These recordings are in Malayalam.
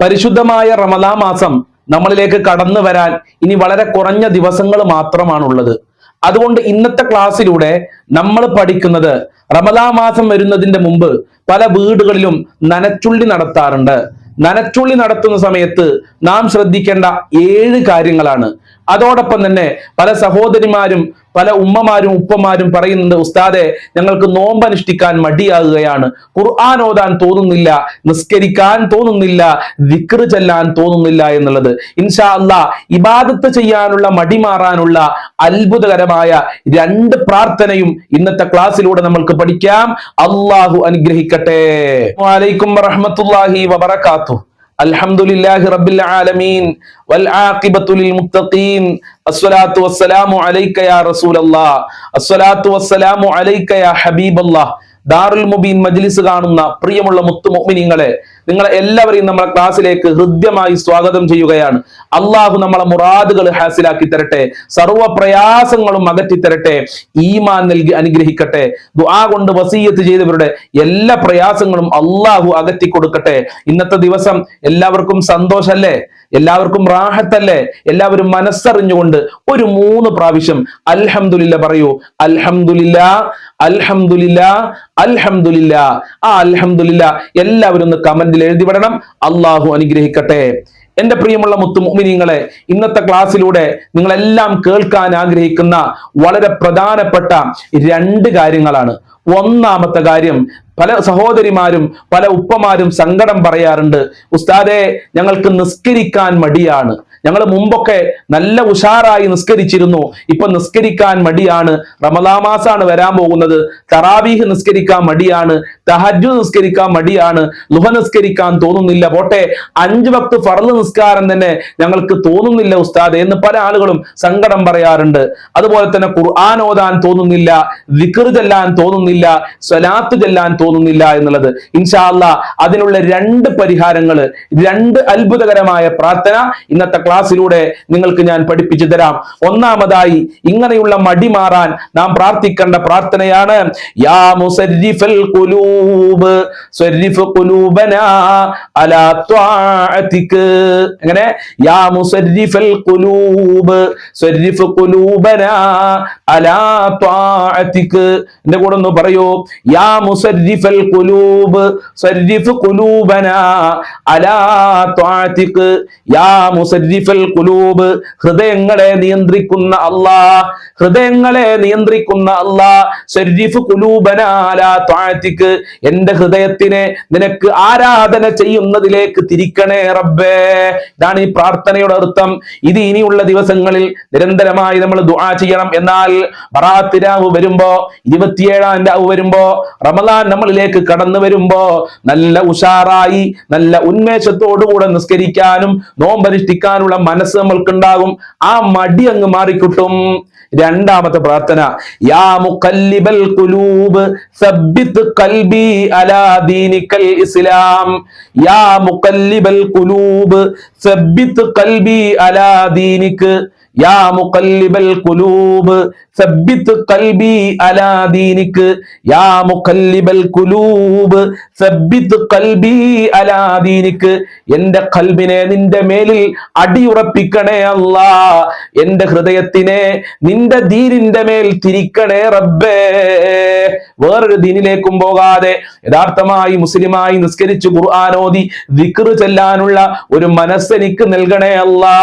പരിശുദ്ധമായ റമദാ മാസം നമ്മളിലേക്ക് കടന്നു വരാൻ ഇനി വളരെ കുറഞ്ഞ ദിവസങ്ങൾ മാത്രമാണുള്ളത്. അതുകൊണ്ട് ഇന്നത്തെ ക്ലാസ്സിലൂടെ നമ്മൾ പഠിക്കുന്നത് റമദാ മാസം വരുന്നതിന്റെ മുമ്പ് പല വീടുകളിലും നനച്ചുള്ളി നടത്താറുണ്ട്. നനച്ചുള്ളി നടത്തുന്ന സമയത്ത് നാം ശ്രദ്ധിക്കേണ്ട ഏഴ് കാര്യങ്ങളാണ്. അതോടൊപ്പം തന്നെ പല സഹോദരിമാരും പല ഉമ്മമാരും ഉപ്പമാരും പറയുന്നുണ്ട് ഉസ്താദെ ഞങ്ങൾക്ക് നോമ്പ് അനുഷ്ഠിക്കാൻ മടിയാകുകയാണ്. ഖുർആൻ ഓതാൻ തോന്നുന്നില്ല നിസ്കരിക്കാൻ തോന്നുന്നില്ല വിക്റ് ചെല്ലാൻ തോന്നുന്നില്ല എന്നുള്ളത്. ഇൻഷാ അല്ലാ ഇബാദത്ത് ചെയ്യാനുള്ള മടി മാറാനുള്ള അത്ഭുതകരമായ രണ്ട് പ്രാർത്ഥനയും ഇന്നത്തെ ക്ലാസ്സിലൂടെ നമ്മൾക്ക് പഠിക്കാം. അള്ളാഹു അനുഗ്രഹിക്കട്ടെ. വലൈക്കും വറഹമത്തുല്ലാഹി വബറകാത്തു الحمد لله رب العالمين والعاقبة للمتقين الصلاة والسلام عليك يا رسول الله الصلاة والسلام عليك يا حبيب الله ദാറുൽ മുബീൻ മജ്ലിസ് കാണുന്ന പ്രിയമുള്ള മുത്തു മുഅ്മിനീങ്ങളെ നിങ്ങളെ എല്ലാവരെയും നമ്മളെ ക്ലാസ്സിലേക്ക് ഹൃദ്യമായി സ്വാഗതം ചെയ്യുകയാണ്. അള്ളാഹു നമ്മളെ മുറാദുകൾ ഹാസിലാക്കി തരട്ടെ സർവ പ്രയാസങ്ങളും അകറ്റി തരട്ടെ ഈമാൻ നൽകി അനുഗ്രഹിക്കട്ടെ ദുആ കൊണ്ട് വസീയത്ത് ചെയ്തവരുടെ എല്ലാ പ്രയാസങ്ങളും അള്ളാഹു അകറ്റി കൊടുക്കട്ടെ. ഇന്നത്തെ ദിവസം എല്ലാവർക്കും സന്തോഷല്ലേ? എല്ലാവർക്കും റാഹത്തല്ലേ? എല്ലാവരും മനസ്സറിഞ്ഞുകൊണ്ട് ഒരു മൂന്ന് പ്രാവശ്യം അൽഹംദുലില്ല പറയൂ. അൽഹംദുലില്ല അൽഹംദുലില്ല അൽഹംദുലില്ല. ആ അൽഹംദുലില്ല എല്ലാവരും ഒന്ന് എഴുതി വിടണം അള്ളാഹു അനുഗ്രഹിക്കട്ടെ. എന്റെ പ്രിയമുള്ള മുത്തു മുഅ്മിനീങ്ങളെ ഇന്നത്തെ ക്ലാസ്സിലൂടെ നിങ്ങളെല്ലാം കേൾക്കാൻ ആഗ്രഹിക്കുന്ന വളരെ പ്രധാനപ്പെട്ട രണ്ട് കാര്യങ്ങളാണ്. ഒന്നാമത്തെ കാര്യം പല സഹോദരിമാരും പല ഉപ്പമാരും സങ്കടം പറയാറുണ്ട് ഉസ്താദെ ഞങ്ങൾക്ക് നിസ്കരിക്കാൻ മടിയാണ്. ഞങ്ങൾ മുമ്പൊക്കെ നല്ല ഉഷാറായി നിസ്കരിച്ചിരുന്നു. ഇപ്പൊ നിസ്കരിക്കാൻ മടിയാണ്. റമദാമാസാണ് വരാൻ പോകുന്നത്. തറാവീഹ് നിസ്കരിക്കാൻ മടിയാണ്. തഹജു നിസ്കരിക്കാൻ മടിയാണ്. ലുഹ നിസ്കരിക്കാൻ തോന്നുന്നില്ല. പോട്ടെ അഞ്ച് വക്ത് ഫർൾ നിസ്കാരം തന്നെ ഞങ്ങൾക്ക് തോന്നുന്നില്ല ഉസ്താദ് എന്ന് പല ആളുകളും സങ്കടം പറയാറുണ്ട്. അതുപോലെ തന്നെ ഖുർആൻ ഓതാൻ തോന്നുന്നില്ല വിക്ർ ചെല്ലാൻ തോന്നുന്നില്ല സ്വലാത്ത് ചെല്ലാൻ തോന്നുന്നില്ല എന്നുള്ളത്. ഇൻഷാല്ല അതിനുള്ള രണ്ട് പരിഹാരങ്ങൾ രണ്ട് അത്ഭുതകരമായ പ്രാർത്ഥന ഇന്നത്തെ ക്ലാസ്സിലൂടെ നിങ്ങൾക്ക് ഞാൻ പഠിപ്പിച്ചു തരാം. ഒന്നാമതായി ഇങ്ങനെയുള്ള മടി മാറാൻ നാം പ്രാർത്ഥിക്കേണ്ട പ്രാർത്ഥനയാണ്. യാ മുസരിഫൽ എങ്ങനെ? യാ മുസരിഫൽ എന്റെ കൂടെ ഒന്ന് പറയൂ. യാ മുസരിഫൽ ഹൃദയങ്ങളെ നിയന്ത്രിക്കുന്ന അള്ളാ ഹൃദയങ്ങളെ നിയന്ത്രിക്കുന്ന അലാ ത്വാഅതിക്. എന്റെ ഹൃദയത്തിനെ നിനക്ക് ആരാധന ചെയ്യുന്നതിലേക്ക് തിരിക്കണേ റബ്ബേ. ഇതാണ് ഈ പ്രാർത്ഥനയുടെ അർത്ഥം. ഇത് ഇനിയുള്ള ദിവസങ്ങളിൽ നിരന്തരമായി നമ്മൾ ദുആ ചെയ്യണം. എന്നാൽ ബറാത്തിരാവ് വരുമ്പോ ഇരുപത്തിയേഴാം രാവ് വരുമ്പോ റമദാൻ നമ്മളിലേക്ക് കടന്നു വരുമ്പോ നല്ല ഉഷാറായി നല്ല ഉന്മേഷത്തോടുകൂടെ നിസ്കരിക്കാനും നോമ്പനുഷ്ഠിക്കാനുള്ള മനസ്സ് നമ്മൾക്കുണ്ടാകും. ആ മടി അങ്ങ് മാറിക്കിട്ടും. രണ്ടാമത്തെ പ്രാർത്ഥന യാ മുഖല്ലിബൽ ഖുലൂബ് സബ്ബിത് ഖൽബി അലാ ദീനിക്കൽ ഇസ്ലാം. യാ മുഖല്ലിബൽ ഖുലൂബ് സബ്ബിത് ഖൽബി അലാ ദീനിക് യാ മുഖല്ലിബൽ കുലൂബ് സബ്ബിത് ഖൽബി അലാ യാ മുഖല്ലിബൽ കുലൂബ് സബ്ബിത് ഖൽബി അലാ എന്റെ ഖൽബിനെ നിന്റെ മേലിൽ അടിയുറപ്പിക്കണേ അല്ലാ. എന്റെ ഹൃദയത്തിനെ നിന്റെ ദീനിന്റെ മേൽ തിരിക്കണേ റബ്ബേ. വേറൊരു ദീനിലേക്കും പോകാതെ യഥാർത്ഥമായി മുസ്ലിമായി നിസ്കരിച്ച് ഖുർആാനോദി വിക്റ് ചെല്ലാനുള്ള ഒരു മനസ്സെനിക്ക് നൽകണേ അല്ലാ.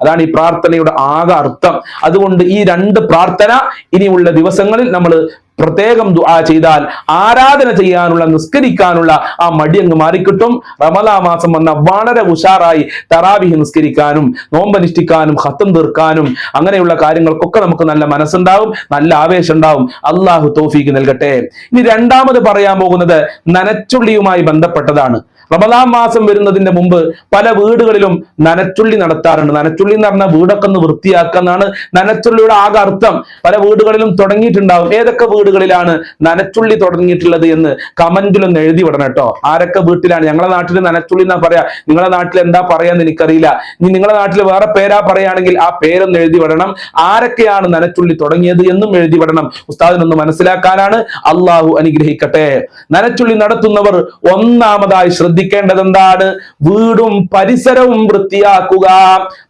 അതാണ് ഈ പ്രാർത്ഥനയുടെ ആകെ അർത്ഥം. അതുകൊണ്ട് ഈ രണ്ട് പ്രാർത്ഥന ഇനിയുള്ള ദിവസങ്ങളിൽ നമ്മൾ പ്രത്യേകം ദുആ ചെയ്താൽ ആരാധന ചെയ്യാനുള്ള നിസ്കരിക്കാനുള്ള ആ മടി അങ്ങ് മാറിക്കിട്ടും. റമലാ മാസം വന്ന വളരെ ഉഷാറായി തറാവിഹ് നിസ്കരിക്കാനും നോമ്പനുഷ്ഠിക്കാനും ഹത്തം തീർക്കാനും അങ്ങനെയുള്ള കാര്യങ്ങൾക്കൊക്കെ നമുക്ക് നല്ല മനസ്സുണ്ടാവും നല്ല ആവേശം ഉണ്ടാവും അള്ളാഹു തോഫീക്ക് നൽകട്ടെ. ഇനി രണ്ടാമത് പറയാൻ പോകുന്നത് നനച്ചുള്ളിയുമായി ബന്ധപ്പെട്ടതാണ്. റമദാൻ മാസം വരുന്നതിന്റെ മുമ്പ് പല വീടുകളിലും നനച്ചുള്ളി നടത്താറുണ്ട്. നനച്ചുള്ളി എന്ന് പറഞ്ഞാൽ വീടൊക്കെ ഒന്ന് വൃത്തിയാക്കാന്നാണ് നനച്ചുള്ളിയുടെ ആകെ അർത്ഥം. പല വീടുകളിലും തുടങ്ങിയിട്ടുണ്ടാവും. ഏതൊക്കെ വീടുകളിലാണ് നനച്ചുള്ളി തുടങ്ങിയിട്ടുള്ളത് എന്ന് കമന്റിലൊന്ന് എഴുതി വിടണം കേട്ടോ. ആരൊക്കെ വീട്ടിലാണ്? ഞങ്ങളുടെ നാട്ടിൽ നനച്ചുള്ളി എന്നാ പറയാ? നിങ്ങളുടെ നാട്ടിൽ എന്താ പറയാന്ന് എനിക്കറിയില്ല. ഇനി നിങ്ങളുടെ നാട്ടിൽ വേറെ പേരാ പറയുകയാണെങ്കിൽ ആ പേരൊന്ന് എഴുതി വിടണം. ആരൊക്കെയാണ് നനച്ചുള്ളി തുടങ്ങിയത് എന്നും എഴുതി വിടണം. ഉസ്താദിനൊന്ന് മനസ്സിലാക്കാനാണ്. അള്ളാഹു അനുഗ്രഹിക്കട്ടെ. നനച്ചുള്ളി നടത്തുന്നവർ ഒന്നാമതായി ശ്രദ്ധിക്കുക ശ്രദ്ധിക്കേണ്ടത് എന്താണ് വീടും പരിസരവും വൃത്തിയാക്കുക.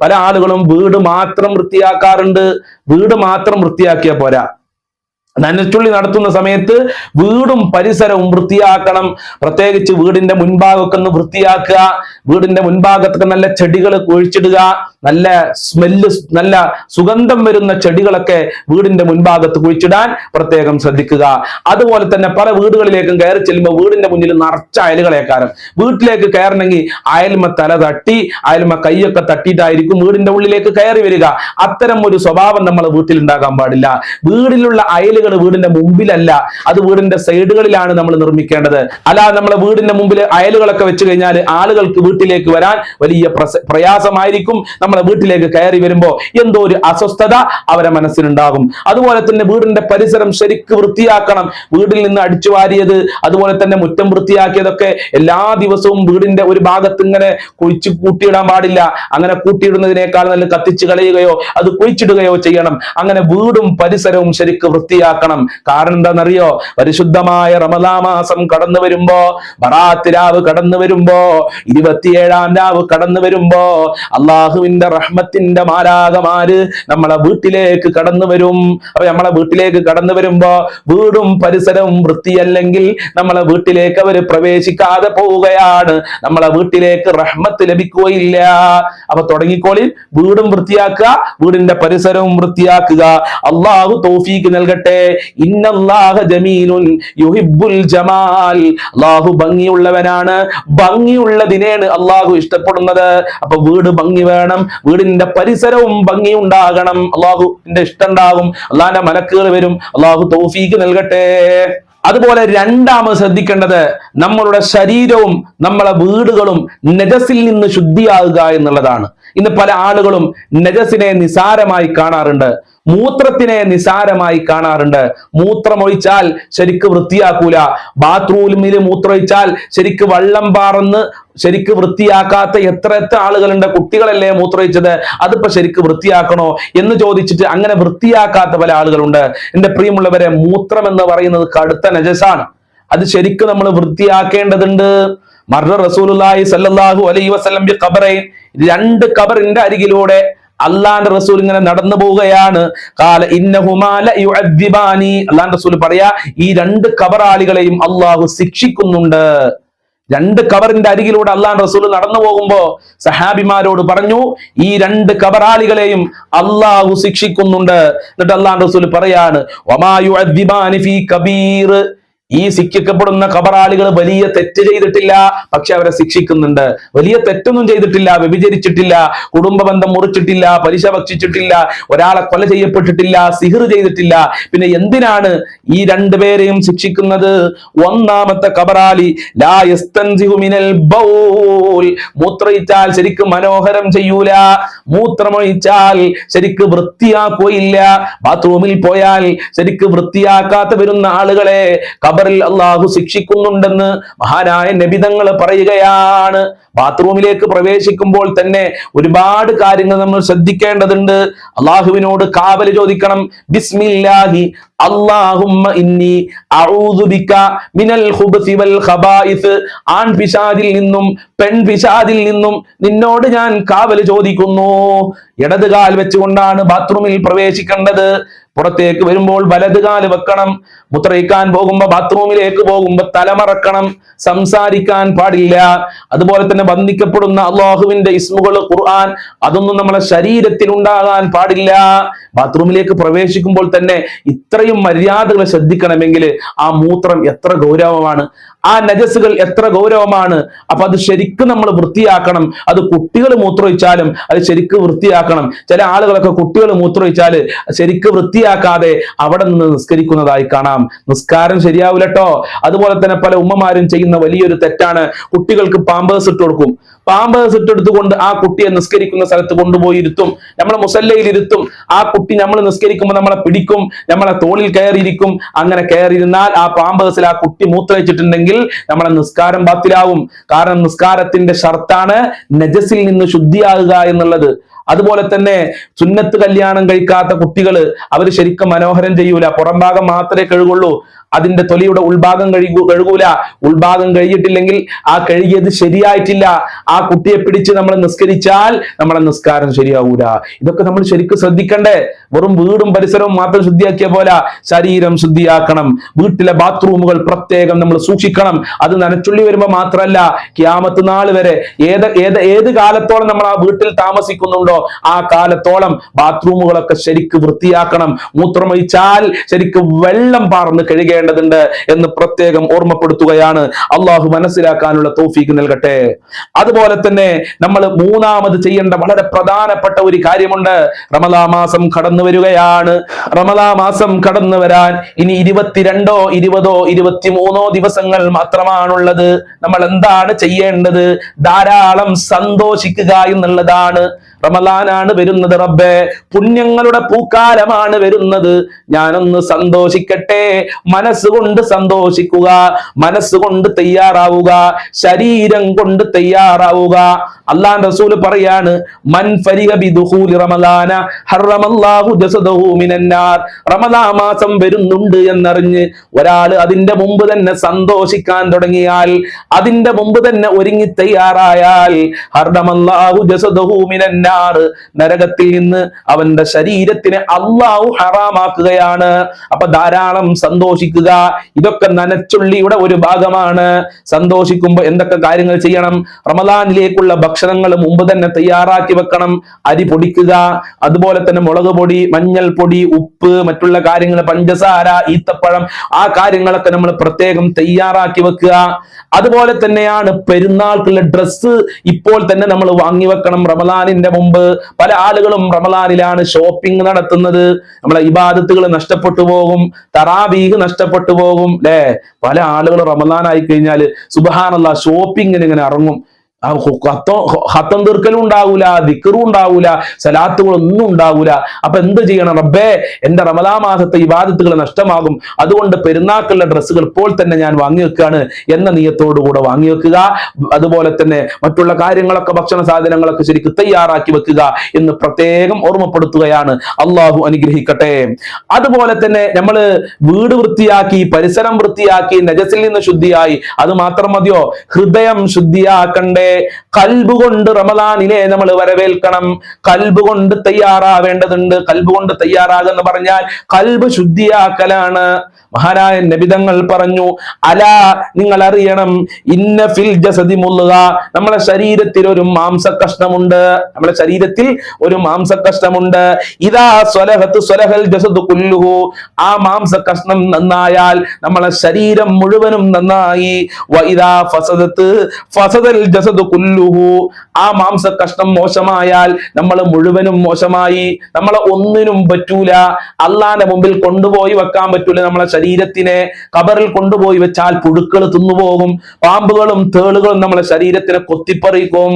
പല ആളുകളും വീട് മാത്രം വൃത്തിയാക്കാറുണ്ട്. വീട് മാത്രം വൃത്തിയാക്കിയ പോരാ. നനച്ചുള്ളി നടത്തുന്ന സമയത്ത് വീടും പരിസരവും വൃത്തിയാക്കണം. പ്രത്യേകിച്ച് വീടിന്റെ മുൻഭാഗമൊക്കെ ഒന്ന് വൃത്തിയാക്കുക. വീടിന്റെ മുൻഭാഗത്തൊക്കെ നല്ല ചെടികൾ കുഴിച്ചിടുക നല്ല സ്മെല്ല് നല്ല സുഗന്ധം വരുന്ന ചെടികളൊക്കെ വീടിന്റെ മുൻഭാഗത്ത് കുഴിച്ചിടാൻ പ്രത്യേകം ശ്രദ്ധിക്കുക. അതുപോലെ തന്നെ പല വീടുകളിലേക്കും കയറി ചെല്ലുമ്പോൾ വീടിന്റെ മുന്നിൽ നിറച്ച അയലുകളേക്കാരം. വീട്ടിലേക്ക് കയറണമെങ്കിൽ അയൽമ തല തട്ടി അയൽമ കൈയൊക്കെ തട്ടിയിട്ടായിരിക്കും വീടിന്റെ ഉള്ളിലേക്ക് കയറി വരിക. അത്തരം ഒരു സ്വഭാവം നമ്മൾ വീട്ടിൽ ഉണ്ടാകാൻ പാടില്ല. വീടിലുള്ള അയലുകൾ വീടിന്റെ മുമ്പിലല്ല അത് വീടിന്റെ സൈഡുകളിലാണ് നമ്മൾ നിർമ്മിക്കേണ്ടത്. അല്ലാതെ നമ്മളെ വീടിന്റെ മുമ്പിൽ അയലുകളൊക്കെ വെച്ച് കഴിഞ്ഞാൽ ആളുകൾക്ക് വീട്ടിലേക്ക് വരാൻ വലിയ പ്രയാസമായിരിക്കും. നമ്മളെ വീട്ടിലേക്ക് കയറി വരുമ്പോൾ എന്തോ ഒരു അസ്വസ്ഥത അവരെ മനസ്സിലുണ്ടാകും. അതുപോലെ തന്നെ വീടിന്റെ പരിസരം ശരിക്ക് വൃത്തിയാക്കണം. വീട്ടിൽ നിന്ന് അടിച്ചു വാരിയത് അതുപോലെ തന്നെ മുറ്റം വൃത്തിയാക്കിയതൊക്കെ എല്ലാ ദിവസവും വീടിന്റെ ഒരു ഭാഗത്ത് ഇങ്ങനെ കുഴിച്ച് കൂട്ടിയിടാൻ പാടില്ല. അങ്ങനെ കൂട്ടിയിടുന്നതിനേക്കാൾ നല്ല കത്തിച്ച് കളയുകയോ അത് കുഴിച്ചിടുകയോ ചെയ്യണം. അങ്ങനെ വീടും പരിസരവും ശരിക്ക് വൃത്തിയാക്കണം. കാരണം എന്താണെന്നറിയോ? പരിശുദ്ധമായ റമദാ മാസം കടന്നു വരുമ്പോ ബറാത്ത് രാവ് കടന്നു വരുമ്പോ ഇരുപത്തിയേഴാം രാവ് കടന്നു വരുമ്പോ അള്ളാഹുവിന്റെ റഹ്മത്തിന്റെ മാരാകമാര് നമ്മളെ വീട്ടിലേക്ക് കടന്നു വരും. അപ്പൊ നമ്മളെ വീട്ടിലേക്ക് കടന്നു വരുമ്പോ വീടും പരിസരവും വൃത്തിയല്ലെങ്കിൽ നമ്മളെ വീട്ടിലേക്ക് അവർ പ്രവേശിക്കാതെ പോവുകയാണ്. നമ്മളെ വീട്ടിലേക്ക് റഹ്മത്ത് ലഭിക്കുകയില്ല. അപ്പൊ തുടങ്ങിക്കോളി. വീടും വൃത്തിയാക്കുക വീടിന്റെ പരിസരവും വൃത്തിയാക്കുക. അള്ളാഹു തോഫീക്ക് നൽകട്ടെ. ജമീലുൻ ജമാൽ. അള്ളാഹു ഭംഗിയുള്ളവനാണ്. ഭംഗിയുള്ളതിനെയാണ് അള്ളാഹു ഇഷ്ടപ്പെടുന്നത്. അപ്പൊ വീട് ഭംഗി വേണം. വീടിന്റെ പരിസരവും ഭംഗി ഉണ്ടാകണം അള്ളാഹുവിന്റെ ഇഷ്ടം ഉണ്ടാകും അള്ളാഹിന്റെ മലക്കുകൾ വരും. അള്ളാഹു തൗഫീക്ക് നൽകട്ടെ. അതുപോലെ രണ്ടാമത് ശ്രദ്ധിക്കേണ്ടത് നമ്മളുടെ ശരീരവും നമ്മളെ വീടുകളും നജസിൽ നിന്ന് ശുദ്ധിയാകുക എന്നുള്ളതാണ്. ഇന്ന് പല ആളുകളും നജസിനെ നിസാരമായി കാണാറുണ്ട് മൂത്രത്തിനെ നിസാരമായി കാണാറുണ്ട്. മൂത്രമൊഴിച്ചാൽ ശരിക്ക് വൃത്തിയാക്കൂല. ബാത്റൂമിൽ മൂത്രമൊഴിച്ചാൽ ശരിക്ക് വള്ളം പാർന്ന് ശരിക്ക് വൃത്തിയാക്കാത്ത എത്ര എത്ര ആളുകളുണ്ട് കുട്ടികളല്ലേ മൂത്രമൊഴിച്ചത് അതിപ്പോ ശരിക്ക് വൃത്തിയാക്കണോ എന്ന് ചോദിച്ചിട്ട് അങ്ങനെ വൃത്തിയാക്കാത്ത പല ആളുകളുണ്ട്. എന്റെ പ്രിയമുള്ളവരെ മൂത്രം എന്ന് പറയുന്നത് കടുത്ത നജസാണ്. അത് ശരിക്കും നമ്മൾ വൃത്തിയാക്കേണ്ടതുണ്ട്. റസൂലുള്ളാഹി സല്ലല്ലാഹു അലൈഹി വസല്ലം രണ്ട് ഖബറിന്റെ അരികിലൂടെ അള്ളാന്റെ റസൂൽ ഇങ്ങനെ നടന്നു പോവുകയാണ്. കാല അള്ളാന്റെ റസൂൽ പറയാ ഈ രണ്ട് കബറാളികളെയും അള്ളാഹു ശിക്ഷിക്കുന്നുണ്ട്. രണ്ട് കബറിന്റെ അരികിലൂടെ അള്ളാൻ റസൂൽ നടന്നു പോകുമ്പോ സഹാബിമാരോട് പറഞ്ഞു ഈ രണ്ട് കബറാളികളെയും അള്ളാഹു ശിക്ഷിക്കുന്നുണ്ട്. എന്നിട്ട് അള്ളാൻ റസൂൽ പറയാണ് "വമാ യുഅദ്ദിബാനി ഫീ കബീർ. ഈ ശിക്ഷിക്കപ്പെടുന്ന കബറാളികൾ വലിയ തെറ്റ് ചെയ്തിട്ടില്ല പക്ഷെ അവരെ ശിക്ഷിക്കുന്നുണ്ട്. വലിയ തെറ്റൊന്നും ചെയ്തിട്ടില്ല വ്യഭിചരിച്ചിട്ടില്ല കുടുംബ ബന്ധം മുറിച്ചിട്ടില്ല പലിശ ഭക്ഷിച്ചിട്ടില്ല ഒരാളെ കൊല ചെയ്യപ്പെട്ടിട്ടില്ല സിഹർ ചെയ്തിട്ടില്ല. പിന്നെ എന്തിനാണ് ഈ രണ്ടുപേരെയും ശിക്ഷിക്കുന്നത്? ഒന്നാമത്തെ കബറാളി ലാ യസ്തൻസിഹു മിനൽ ബൗൽ. മൂത്രയിച്ചാൽ ശരിക്ക് മനോഹരം ചെയ്യൂല മൂത്രമൊഴിച്ചാൽ ശരിക്ക് വൃത്തിയാക്കുകയില്ല. ബാത്റൂമിൽ പോയാൽ ശരിക്ക് വൃത്തിയാക്കാത്ത വരുന്ന ആളുകളെ ഖബറിൽ അള്ളാഹു ശിക്ഷിക്കുന്നുണ്ടെന്ന് മഹാനായ നബിതങ്ങൾ പറയുകയാണ്. ബാത്റൂമിലേക്ക് പ്രവേശിക്കുമ്പോൾ തന്നെ ഒരുപാട് കാര്യങ്ങൾ നമ്മൾ ശ്രദ്ധിക്കേണ്ടതുണ്ട്. അള്ളാഹുവിനോട് കാവൽ ചോദിക്കണം. ബിസ്മില്ലാഹി അല്ലാഹുമ്മ ഇന്നി ബിക മിനൽ ഖുബ്സി വൽ നിന്നും പെൺ പിശാദിൽ നിന്നും നിന്നോട് ഞാൻ കാവൽ ചോദിക്കുന്നു. ഇടത് കാൽ വെച്ചുകൊണ്ടാണ് ബാത്റൂമിൽ പ്രവേശിക്കേണ്ടത്. പുറത്തേക്ക് വരുമ്പോൾ വലത് കാൽ വെക്കണം. മുത്രയിക്കാൻ പോകുമ്പോ ബാത്റൂമിലേക്ക് പോകുമ്പോ തലമറക്കണം സംസാരിക്കാൻ പാടില്ല. അതുപോലെ തന്നെ ബന്ധിക്കപ്പെടുന്ന അള്ളാഹുവിന്റെ ഇസ്മുകൾ ഖുർആൻ അതൊന്നും നമ്മളെ ശരീരത്തിൽ ഉണ്ടാകാൻ പാടില്ല. ബാത്റൂമിലേക്ക് പ്രവേശിക്കുമ്പോൾ തന്നെ ഇത്രയും മര്യാദകൾ ശ്രദ്ധിക്കണമെങ്കിൽ ആ മൂത്രം എത്ര ഗൗരവമാണ്. ആ നജസ്സുകൾ എത്ര ഗൗരവമാണ്. അപ്പൊ അത് ശരിക്കും നമ്മൾ വൃത്തിയാക്കണം. അത് കുട്ടികൾ മൂത്രമൊഴിച്ചാലും അത് ശരിക്ക് വൃത്തിയാക്കണം. ചില ആളുകളൊക്കെ കുട്ടികൾ മൂത്രമൊഴിച്ചാൽ ശരിക്ക് വൃത്തിയാക്കാതെ അവിടെ നിന്ന് നിസ്കരിക്കുന്നതായി കാണാം. നിസ്കാരം ശരിയാവില്ലട്ടോ അതുപോലെ തന്നെ പല ഉമ്മമാരും ചെയ്യുന്ന വലിയൊരു തെറ്റാണ്. കുട്ടികൾക്ക് പാമ്പേഴ്സ് ഇട്ട് കൊടുക്കും. പാമ്പേഴ്സ് ഇട്ടെടുത്തുകൊണ്ട് ആ കുട്ടിയെ നിസ്കരിക്കുന്ന സ്ഥലത്ത് കൊണ്ടുപോയി ഇരുത്തും നമ്മളെ മുസല്ലയിൽ ഇരുത്തും ആ കുട്ടി നമ്മൾ നിസ്കരിക്കുമ്പോൾ നമ്മളെ പിടിക്കും നമ്മളെ തോളിൽ കയറിയിരിക്കും. അങ്ങനെ കയറിയിരുന്നാൽ ആ പാമ്പേഴ്സിൽ ആ കുട്ടി മൂത്രയിച്ചിട്ടുണ്ടെങ്കിൽ നമ്മളെ നിസ്കാരം ബാത്തിലാവും. കാരണം നിസ്കാരത്തിന്റെ ഷർത്താണ് നജസിൽ നിന്ന് ശുദ്ധിയാകുക എന്നുള്ളത്. അതുപോലെ തന്നെ സുന്നത്ത് കല്യാണം കഴിക്കാത്ത കുട്ടികൾ അവർ ശരിക്കും മനോഹരം ചെയ്യൂല. പുറംഭാഗം മാത്രമേ കഴുകുള്ളൂ. അതിന്റെ തൊലിയുടെ ഉൾഭാഗം കഴുകു കഴുകൂല. ഉൾഭാഗം കഴിഞ്ഞിട്ടില്ലെങ്കിൽ ആ കഴുകിയത് ശരിയായിട്ടില്ല. ആ കുട്ടിയെ പിടിച്ച് നമ്മൾ നിസ്കരിച്ചാൽ നമ്മളെ നിസ്കാരം ശരിയാവൂല. ഇതൊക്കെ നമ്മൾ ശരിക്കും ശ്രദ്ധിക്കണ്ടേ. വെറും വീടും പരിസരവും മാത്രം ശുദ്ധിയാക്കിയ പോലെ ശരീരം ശുദ്ധിയാക്കണം. വീട്ടിലെ ബാത്റൂമുകൾ പ്രത്യേകം നമ്മൾ സൂക്ഷിക്കണം. അത് നനച്ചുള്ളി വരുമ്പോൾ മാത്രമല്ല ക്യാമത്ത് നാൾ വരെ ഏത് ഏത് ഏത് കാലത്തോളം നമ്മൾ ആ വീട്ടിൽ താമസിക്കുന്നുണ്ടോ ആ കാലത്തോളം ബാത്റൂമുകളൊക്കെ ശരിക്ക് വൃത്തിയാക്കണം. മൂത്രമൊഴിച്ചാൽ ശരിക്ക് വെള്ളം പാർന്ന് കഴുകേണ്ടതുണ്ട് എന്ന് പ്രത്യേകം ഓർമ്മപ്പെടുത്തുകയാണ്. അള്ളാഹു മനസ്സിലാക്കാനുള്ള തോഫീക്ക് നൽകട്ടെ. അതുപോലെ തന്നെ നമ്മൾ മൂന്നാമത് ചെയ്യേണ്ട വളരെ പ്രധാനപ്പെട്ട ഒരു കാര്യമുണ്ട്. റമദാ മാസം കടന്നു വരികയാണ്. റമദാ മാസം കടന്നു വരാൻ ഇനി ഇരുപത്തിരണ്ടോ ഇരുപതോ ഇരുപത്തിമൂന്നോ ദിവസങ്ങൾ മാത്രമാണുള്ളത്. നമ്മൾ എന്താണ് ചെയ്യേണ്ടത്? ധാരാളം സന്തോഷിക്കുക എന്നുള്ളതാണ്. റമലാനാണ് വരുന്നത് റബ്ബേ. പുണ്യങ്ങളുടെ പൂക്കാലമാണ് വരുന്നത്. ഞാനൊന്ന് സന്തോഷിക്കട്ടെ. മനസ്സുകൊണ്ട് സന്തോഷിക്കുക മനസ്സുകൊണ്ട് തയ്യാറാവുക ശരീരം കൊണ്ട് തയ്യാറാവുക. അള്ളാൻ റസൂൽ പറയാണ് റമലാ മാസം വരുന്നുണ്ട് എന്നറിഞ്ഞ് ഒരാൾ അതിന്റെ മുമ്പ് തന്നെ സന്തോഷിക്കാൻ തുടങ്ങിയാൽ അതിന്റെ മുമ്പ് തന്നെ ഒരുങ്ങി തയ്യാറായാൽ നരകത്തിൽ നിന്ന് അവന്റെ ശരീരത്തിന് അള്ളാഹു ഹറാമാക്കുകയാണ്. അപ്പൊ ധാരാളം സന്തോഷിക്കുക ഇതൊക്കെ നനച്ചുള്ളിയുടെ ഒരു ഭാഗമാണ്. സന്തോഷിക്കുമ്പോൾ എന്തൊക്കെ കാര്യങ്ങൾ ചെയ്യണം? റമദാനിലേക്കുള്ള ഭക്ഷണങ്ങൾ മുമ്പ് തന്നെ തയ്യാറാക്കി വെക്കണം. അരി പൊടിക്കുക. അതുപോലെ തന്നെ മുളക് പൊടി മഞ്ഞൾ പൊടി ഉപ്പ് മറ്റുള്ള കാര്യങ്ങൾ പഞ്ചസാര ഈത്തപ്പഴം ആ കാര്യങ്ങളൊക്കെ നമ്മൾ പ്രത്യേകം തയ്യാറാക്കി വെക്കുക. അതുപോലെ തന്നെയാണ് പെരുന്നാൾക്കുള്ള ഡ്രസ്സ് ഇപ്പോൾ തന്നെ നമ്മൾ വാങ്ങി വെക്കണം റമദാനിന്റെ മുമ്പ്. പല ആളുകളും റമദാനിലാണ് ഷോപ്പിംഗ് നടത്തുന്നത്. നമ്മളെ ഇബാദത്തുകൾ നഷ്ടപ്പെട്ടു പോകും. തറാബീഹ് നഷ്ടപ്പെട്ടു പോകും. ല്ലേ? പല ആളുകൾ റമദാൻ ആയി കഴിഞ്ഞാൽ സുബഹാനുള്ള ഷോപ്പിങ്ങിന് ഇങ്ങനെ ഇറങ്ങും. ഹത്തോ തീർക്കലും ഉണ്ടാവൂല ദിക്കറും ഉണ്ടാവൂല സലാത്തുകളൊന്നും ഉണ്ടാവൂല. അപ്പൊ എന്ത് ചെയ്യണം റബ്ബേ? എന്റെ റമദാ മാസത്തെ ഇബാദത്തുകൾ നഷ്ടമാകും. അതുകൊണ്ട് പെരുന്നാക്കളുടെ ഡ്രസ്സുകൾ ഇപ്പോൾ തന്നെ ഞാൻ വാങ്ങി വെക്കുകയാണ് എന്ന നീയത്തോടു കൂടെ വാങ്ങി വെക്കുക. അതുപോലെ തന്നെ മറ്റുള്ള കാര്യങ്ങളൊക്കെ ഭക്ഷണ സാധനങ്ങളൊക്കെ ശരിക്കും തയ്യാറാക്കി വെക്കുക എന്ന് പ്രത്യേകം ഓർമ്മപ്പെടുത്തുകയാണ്. അള്ളാഹു അനുഗ്രഹിക്കട്ടെ. അതുപോലെ തന്നെ നമ്മൾ വീട് വൃത്തിയാക്കി പരിസരം വൃത്തിയാക്കി നജസിൽ നിന്ന് ശുദ്ധിയായി അത് മാത്രം മതിയോ? ഹൃദയം ശുദ്ധിയാക്കണ്ടേ? കൽബ് കൊണ്ട് റമദാനിനെ നമ്മൾ വരവേൽക്കണം. കൽബ് കൊണ്ട് തയ്യാറാവേണ്ടതുണ്ട്. കൽബ് കൊണ്ട് തയ്യാറാകുന്ന പറഞ്ഞാൽ കൽബ് ശുദ്ധിയാക്കലാണ്. മഹാനായ നബിതങ്ങൾ പറഞ്ഞു അല നിങ്ങൾ അറിയണം ഇന്ന ഫിൽ ജസതി മുള്ളുക നമ്മളെ ശരീരത്തിൽ ഒരു മാംസ കഷ്ണമുണ്ട് നമ്മുടെ ശരീരത്തിൽ ഒരു മാംസ കഷ്ണമുണ്ട് ഇതാ സ്വലഹത്ത് സ്വലഹൽ ജസത് കുല്ലുഹു. ആ മാംസ കഷ്ണം നന്നായാൽ നമ്മളെ ശരീരം മുഴുവനും നന്നായി. വ ഇതാ ഫസദത്ത് ഫസദൽ ജസത് കുല്ലുഹു. ആ മാംസ കഷ്ണം മോശമായാൽ നമ്മൾ മുഴുവനും മോശമായി. നമ്മളെ ഒന്നിനും പറ്റൂല. അള്ളാന്റെ മുമ്പിൽ കൊണ്ടുപോയി വെക്കാൻ പറ്റൂല നമ്മളെ ശരീരത്തിനെ കബറിൽ കൊണ്ടുപോയി വെച്ചാൽ പുഴുക്കൾ തിന്നുപോകും പാമ്പുകളും തേളുകളും നമ്മളെ ശരീരത്തിനെ കൊത്തിപ്പറിക്കും.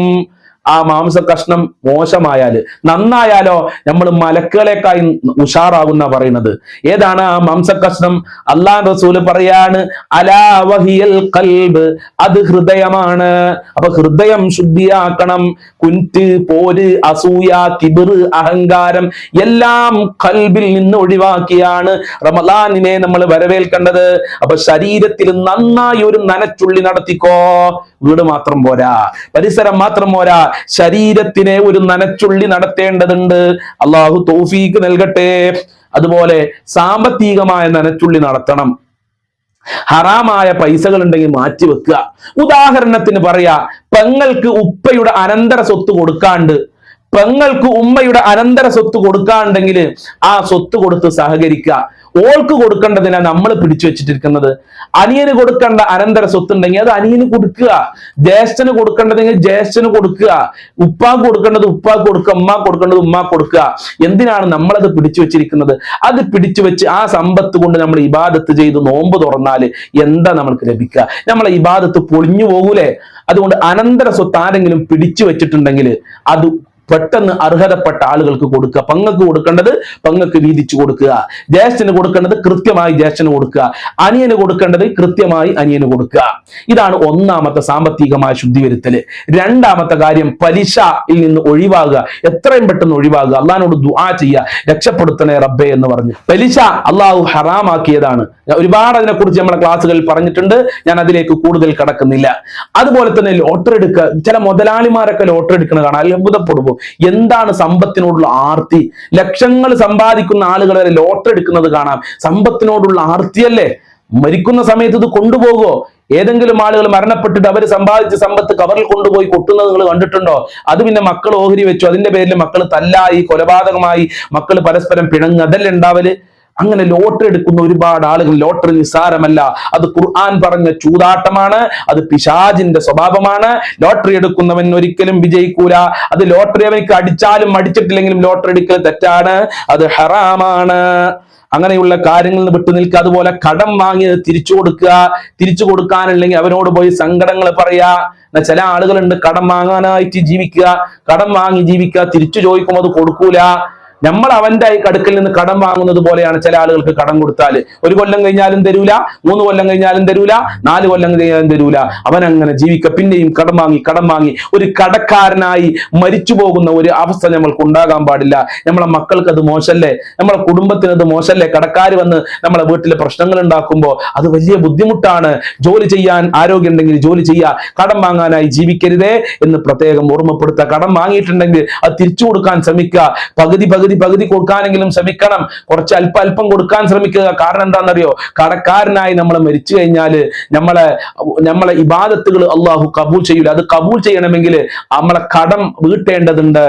ആ മാംസ കഷ്ണം മോശമായാൽ നന്നായാലോ നമ്മൾ മലക്കുകളെക്കായി ഉഷാറാകുന്ന പറയുന്നത്. ഏതാണ് ആ മാംസ കഷ്ണം? അള്ളാൻ റസൂൽ പറയാണ് അലാവഹിയൽ കൽബ് അത് ഹൃദയമാണ്. അപ്പൊ ഹൃദയം ശുദ്ധിയാക്കണം. കുന്റ് പോര് അസൂയ കിബിറ് അഹങ്കാരം എല്ലാം കൽബിൽ നിന്ന് ഒഴിവാക്കിയാണ് റമലാനിനെ നമ്മൾ വരവേൽക്കേണ്ടത്. അപ്പൊ ശരീരത്തിൽ നന്നായി ഒരു നനച്ചുള്ളി നടത്തിക്കോ. വീട് മാത്രം പോരാ പരിസരം മാത്രം പോരാ ശരീരത്തിനെ ഒരു നനച്ചുള്ളി നടത്തേണ്ടതുണ്ട്. അള്ളാഹു തൗഫീക്ക് നൽകട്ടെ. അതുപോലെ സാമ്പത്തികമായ നനച്ചുള്ളി നടത്തണം. ഹറാമായ പൈസകൾ ഉണ്ടെങ്കിൽ മാറ്റി വെക്കുക. ഉദാഹരണത്തിന് പറയാ പെങ്ങൾക്ക് ഉപ്പയുടെ അനന്തര സ്വത്ത് കൊടുക്കാണ്ട് പെങ്ങൾക്ക് ഉമ്മയുടെ അനന്തര സ്വത്ത് കൊടുക്കാണ്ടെങ്കിൽ ആ സ്വത്ത് കൊടുത്ത് സഹകരിക്കുക. ഓൾക്ക് കൊടുക്കേണ്ടതിനാ നമ്മൾ പിടിച്ചു വെച്ചിട്ടിരിക്കുന്നത്. അനിയന് കൊടുക്കേണ്ട അനന്തര സ്വത്തുണ്ടെങ്കിൽ അത് അനിയന് കൊടുക്കുക. ജ്യേഷ്ഠന് കൊടുക്കേണ്ടതെങ്കിൽ ജ്യേഷ്ഠന് കൊടുക്കുക. ഉപ്പാക്ക് കൊടുക്കേണ്ടത് ഉപ്പാക്ക് കൊടുക്കുക. ഉമ്മ കൊടുക്കേണ്ടത് ഉമ്മ കൊടുക്കുക. എന്തിനാണ് നമ്മളത് പിടിച്ചു വെച്ചിരിക്കുന്നത്? അത് പിടിച്ചു വെച്ച് ആ സമ്പത്ത് കൊണ്ട് നമ്മൾ ഇബാദത്ത് ചെയ്ത് നോമ്പ് തുറന്നാൽ എന്താ നമ്മൾക്ക് ലഭിക്കുക? നമ്മളെ ഇബാദത്ത് പൊളിഞ്ഞു പോകൂലേ? അതുകൊണ്ട് അനന്തര സ്വത്ത് ആരെങ്കിലും പിടിച്ചു വെച്ചിട്ടുണ്ടെങ്കിൽ അത് പെട്ടെന്ന് അർഹതപ്പെട്ട ആളുകൾക്ക് കൊടുക്കുക. പങ്ങക്ക് കൊടുക്കേണ്ടത് പങ്ങക്ക് വീതിച്ചു കൊടുക്കുക. ജ്യേഷ്ഠന് കൊടുക്കേണ്ടത് കൃത്യമായി ജ്യേഷ്ഠന് കൊടുക്കുക. അനിയന് കൊടുക്കേണ്ടത് കൃത്യമായി അനിയന് കൊടുക്കുക. ഇതാണ് ഒന്നാമത്തെ സാമ്പത്തികമായ ശുദ്ധി വരുത്തൽ രണ്ടാമത്തെ കാര്യം പലിശയിൽ നിന്ന് ഒഴിവാകുക. എത്രയും പെട്ടെന്ന് ഒഴിവാകുക. അള്ളഹാനോട് ദുആ ചെയ്യുക. രക്ഷപ്പെടുത്തണേ റബ്ബെ എന്ന് പറഞ്ഞു. പലിശ അള്ളാഹു ഹറാമാക്കിയതാണ്. ഒരുപാട് അതിനെക്കുറിച്ച് നമ്മളെ ക്ലാസ്സുകളിൽ പറഞ്ഞിട്ടുണ്ട്. ഞാൻ അതിലേക്ക് കൂടുതൽ കടക്കുന്നില്ല. അതുപോലെ തന്നെ ലോട്ടറി എടുക്കുക. ചില മുതലാളിമാരൊക്കെ ലോട്ടറി എടുക്കണ കാണാൻ അത്ഭുതപ്പെടുമ്പോൾ എന്താണ് സമ്പത്തിനോടുള്ള ആർത്തി? ലക്ഷങ്ങൾ സമ്പാദിക്കുന്ന ആളുകൾ വരെ ലോട്ടറി എടുക്കുന്നത് കാണാം. സമ്പത്തിനോടുള്ള ആർത്തിയല്ലേ? മരിക്കുന്ന സമയത്ത് ഇത് കൊണ്ടുപോകുമോ ഏതെങ്കിലും ആളുകൾ മരണപ്പെട്ടിട്ട് അവർ സമ്പാദിച്ച സമ്പത്ത് കവറിൽ കൊണ്ടുപോയി കൊട്ടുന്നത് നിങ്ങൾ കണ്ടിട്ടുണ്ടോ? അത് പിന്നെ മക്കൾ ഓഹരി വെച്ചു. അതിന്റെ പേരിൽ മക്കൾ തല്ലായി കൊലപാതകമായി മക്കൾ പരസ്പരം പിണങ്ങ്. അതല്ലേ ഉണ്ടാവൽ? അങ്ങനെ ലോട്ടറി എടുക്കുന്ന ഒരുപാട് ആളുകൾ ലോട്ടറി നിസ്സാരമല്ല. അത് ഖുർആൻ പറഞ്ഞ ചൂതാട്ടമാണ് അത് പിശാജിന്റെ സ്വഭാവമാണ്. ലോട്ടറി എടുക്കുന്നവൻ ഒരിക്കലും വിജയിക്കൂല. അത് ലോട്ടറി അവനിക്ക് അടിച്ചാലും അടിച്ചിട്ടില്ലെങ്കിലും ലോട്ടറി എടുക്കൽ തെറ്റാണ് അത് ഹറാമാണ്. അങ്ങനെയുള്ള കാര്യങ്ങളിൽ നിന്ന് വിട്ടു നിൽക്കുക. അതുപോലെ കടം വാങ്ങിയത് തിരിച്ചു കൊടുക്കുക. തിരിച്ചു കൊടുക്കാനില്ലെങ്കിൽ അവനോട് പോയി സങ്കടങ്ങൾ പറയാ ചില ആളുകളുണ്ട് കടം വാങ്ങാനായിട്ട് ജീവിക്കുക. കടം വാങ്ങി ജീവിക്കുക. തിരിച്ചു ചോദിക്കുമ്പോൾ അത് കൊടുക്കൂല. നമ്മൾ അവന്റെ കടുക്കിൽ നിന്ന് കടം വാങ്ങുന്നത് പോലെയാണ് ചില ആളുകൾക്ക് കടം കൊടുത്താൽ ഒരു കൊല്ലം കഴിഞ്ഞാലും തരൂല മൂന്ന് കൊല്ലം കഴിഞ്ഞാലും തരൂല നാല് കൊല്ലം കഴിഞ്ഞാലും തരൂല. അവൻ അങ്ങനെ ജീവിക്ക പിന്നെയും കടം വാങ്ങി കടം വാങ്ങി. ഒരു കടക്കാരനായി മരിച്ചു പോകുന്ന ഒരു അവസ്ഥ നമ്മൾക്ക് ഉണ്ടാകാൻ പാടില്ല. നമ്മളെ മക്കൾക്ക് അത് മോശമല്ലേ നമ്മളെ കുടുംബത്തിന് അത് മോശമല്ലേ കടക്കാർ വന്ന് നമ്മളെ വീട്ടിലെ പ്രശ്നങ്ങൾ ഉണ്ടാക്കുമ്പോൾ അത് വലിയ ബുദ്ധിമുട്ടാണ്. ജോലി ചെയ്യാൻ ആരോഗ്യം ഉണ്ടെങ്കിൽ ജോലി ചെയ്യുക. കടം വാങ്ങാനായി ജീവിക്കരുതേ എന്ന് പ്രത്യേകം ഓർമ്മപ്പെടുത്തുക. കടം വാങ്ങിയിട്ടുണ്ടെങ്കിൽ അത് തിരിച്ചു കൊടുക്കാൻ ശ്രമിക്കുക. പകുതി പകുതി പകുതി പകുതി കൊടുക്കാനെങ്കിലും ശ്രമിക്കണം. കുറച്ച് അല്പ അല്പം കൊടുക്കാൻ ശ്രമിക്കുക. കാരണം എന്താണെന്നറിയോ? കടക്കാരനായി നമ്മൾ മരിച്ചു കഴിഞ്ഞാൽ നമ്മളെ നമ്മളെ ഇബാദത്തുകൾ അള്ളാഹു കബൂൽ ചെയ്യൂല. അത് കബൂൽ ചെയ്യണമെങ്കിൽ നമ്മളെ കടം വീട്ടേണ്ടതുണ്ട്.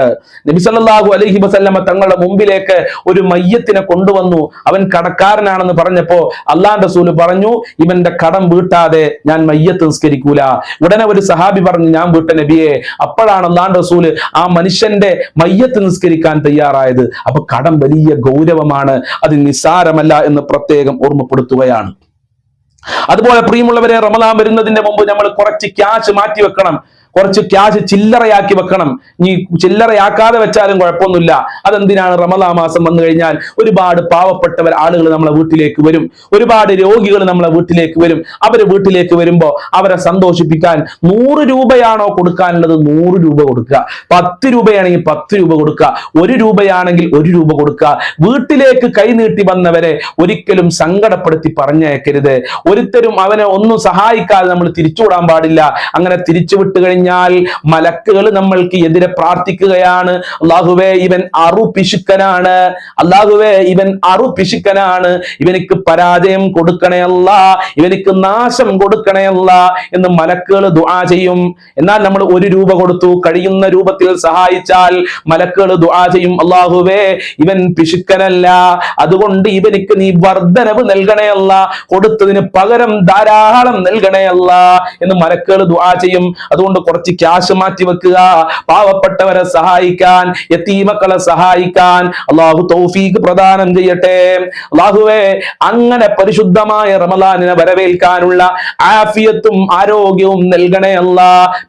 നബിസല്ലാഹു അലഹി അലൈഹി വസല്ലമ തങ്ങളുടെ മുമ്പിലേക്ക് ഒരു മയ്യത്തിനെ കൊണ്ടുവന്നു. അവൻ കടക്കാരനാണെന്ന് പറഞ്ഞപ്പോ അള്ളാഹ് റസൂൽ പറഞ്ഞു ഇവന്റെ കടം വീട്ടാതെ ഞാൻ മയ്യത്ത് നിസ്കരിക്കൂല. ഉടനെ ഒരു സഹാബി പറഞ്ഞു ഞാൻ വീട്ട നബിയെ അപ്പോഴാണ് അള്ളാഹ് റസൂൽ ആ മനുഷ്യന്റെ മയ്യത്ത് നിസ്കരിക്കാൻ തയ്യാറായത്. അപ്പൊ കടം വലിയ ഗൗരവമാണ് അത് നിസ്സാരമല്ല എന്ന് പ്രത്യേകം ഓർമ്മപ്പെടുത്തുകയാണ്. അതുപോലെ പ്രിയമുള്ളവരെ റമലാൻ വരുന്നതിന്റെ മുമ്പ് നമ്മൾ കുറച്ച് ക്യാഷ് മാറ്റി വെക്കണം കുറച്ച് ക്യാഷ് ചില്ലറയാക്കി വെക്കണം. നീ ചില്ലറയാക്കാതെ വെച്ചാലും കുഴപ്പമൊന്നുമില്ല. അതെന്തിനാണ് റമദാ മാസം വന്നു കഴിഞ്ഞാൽ ഒരുപാട് പാവപ്പെട്ടവർ ആളുകൾ നമ്മളെ വീട്ടിലേക്ക് വരും. ഒരുപാട് രോഗികൾ നമ്മളെ വീട്ടിലേക്ക് വരും. അവർ വീട്ടിലേക്ക് വരുമ്പോൾ അവരെ സന്തോഷിപ്പിക്കാൻ നൂറ് രൂപയാണോ കൊടുക്കാനുള്ളത്? നൂറ് രൂപ കൊടുക്കുക. പത്ത് രൂപയാണെങ്കിൽ പത്ത് രൂപ കൊടുക്കുക. ഒരു രൂപയാണെങ്കിൽ ഒരു രൂപ കൊടുക്കുക. വീട്ടിലേക്ക് കൈനീട്ടി വന്നവരെ ഒരിക്കലും സങ്കടപ്പെടുത്തി പറഞ്ഞയക്കരുത്. ഒരുത്തരും അവനെ ഒന്നും സഹായിക്കാതെ നമ്മൾ തിരിച്ചുവിടാൻ പാടില്ല. അങ്ങനെ തിരിച്ചു വിട്ട് കഴിഞ്ഞാൽ മലക്കുകൾ നമ്മൾക്ക് എതിരെ പ്രാർത്ഥിക്കുകയാണ്. അള്ളാഹുവേ ഇവൻ അറു പിശുക്കനാണ് അള്ളാഹുവേ ഇവൻ അറു പിശുക്കനാണ് ഇവനിക്ക് പരാജയം കൊടുക്കണയല്ല ഇവനിക്ക് നാശം കൊടുക്കണയല്ല എന്ന് മലക്കുകൾ ദുആ ചെയ്യും. എന്നാൽ നമ്മൾ ഒരു രൂപ കൊടുത്തു. കഴിയുന്ന രൂപത്തിൽ സഹായിച്ചാൽ മലക്കുകൾ ദുആ ചെയ്യും. അള്ളാഹുവേ ഇവൻ പിശുക്കനല്ല. അതുകൊണ്ട് ഇവനിക്ക് നീ വർദ്ധനവ് നൽകണയല്ല കൊടുത്തതിന് പകരം ധാരാളം നൽകണയല്ല എന്ന് മലക്കുകൾ ദുആ ചെയ്യും. അതുകൊണ്ട് കുറച്ച് ക്യാഷ് മാറ്റി വെക്കുക. പാവപ്പെട്ടവരെ സഹായിക്കാൻ യത്തീമക്കളെ സഹായിക്കാൻ അള്ളാഹു തൗഫീഖ് പ്രദാനം ചെയ്യട്ടെ. അള്ളാഹുവേ അങ്ങനെ പരിശുദ്ധമായ റമലാനിനെ വരവേൽക്കാനുള്ള ആഫിയത്തും ആരോഗ്യവും നൽകണേ അല്ല.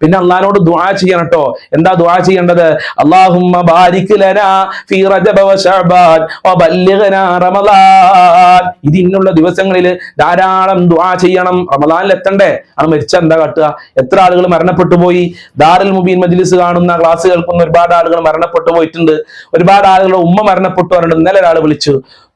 പിന്നെ അള്ളഹാനോട് ദുആ ചെയ്യണം കേട്ടോ എന്താ ദുആ ചെയ്യേണ്ടത്? അള്ളാഹുമ്മ ബാരിക് ലനാ ഫീ റജബ വ ശഅബാൻ വബല്ലിഗ്നാ റമളാൻ ഇതിനുള്ള ദിവസങ്ങളിൽ ധാരാളം ദുആ ചെയ്യണം. റമളാനിൽ എത്തണ്ടേ ആ മരിച്ച എന്താ കാട്ടുക? എത്ര ആളുകൾ മരണപ്പെട്ടു പോയി? ദാറുൽ മുബീൻ മജ്ലിസ് കാണുന്ന ക്ലാസ് കേൾക്കുന്ന ഒരുപാട് ആളുകൾ മരണപ്പെട്ടു പോയിട്ടുണ്ട്. ഒരുപാട് ആളുകളുടെ ഉമ്മ മരണപ്പെട്ടു പറഞ്ഞിട്ട് ഇന്നലെ ഒരാൾ വിളിച്ചു.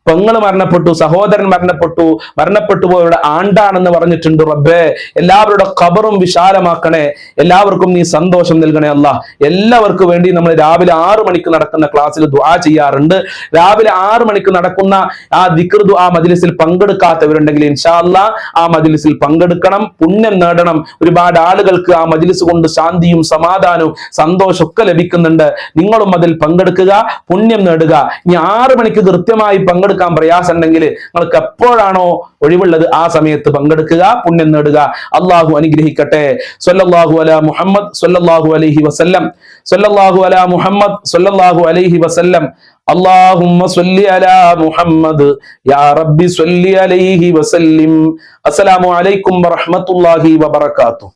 പെങ്ങൾ മരണപ്പെട്ടു സഹോദരൻ മരണപ്പെട്ടു മരണപ്പെട്ടു പോയവരുടെ ആണ്ടാണെന്ന് പറഞ്ഞിട്ടുണ്ട് റബ്ബേ. എല്ലാവരുടെ ഖബറും വിശാലമാക്കണേ. എല്ലാവർക്കും നീ സന്തോഷം നൽകണേ അല്ല. എല്ലാവർക്കും വേണ്ടി നമ്മൾ രാവിലെ ആറു മണിക്ക് നടക്കുന്ന ക്ലാസ്സിൽ ദുആ ചെയ്യാറുണ്ട്. രാവിലെ ആറു മണിക്ക് നടക്കുന്ന ആ ദിക്ർ ദുആ മജ്ലിസിൽ പങ്കെടുക്കാത്തവരുണ്ടെങ്കിൽ ഇൻഷാ അല്ലാ ആ മജ്ലിസിൽ പങ്കെടുക്കണം പുണ്യം നേടണം. ഒരുപാട് ആളുകൾക്ക് ആ മജ്ലിസ് കൊണ്ട് ശാന്തിയും സമാധാനവും സന്തോഷമൊക്കെ ലഭിക്കുന്നുണ്ട്. നിങ്ങളും അതിൽ പങ്കെടുക്കുക പുണ്യം നേടുക. ഇനി ആറു മണിക്ക് കൃത്യമായി പങ്കെടുക്കാൻ പ്രയാസം ഉണ്ടെങ്കിൽ നിങ്ങൾക്ക് എപ്പോഴാണോ ഒഴിവുള്ളത് ആ സമയത്ത് പങ്കെടുക്കുക പുണ്യം നേടുക അള്ളാഹു അനുഗ്രഹിക്കട്ടെ സല്ലല്ലാഹു അലാ മുഹമ്മദ് സല്ലല്ലാഹു അലൈഹി വസല്ലം സല്ലല്ലാഹു അലാ മുഹമ്മദ് സല്ലല്ലാഹു അലൈഹി വസല്ലം اللهم صل على محمد يا ربي صل عليه وسلم السلام عليكم ورحمة الله وبركاته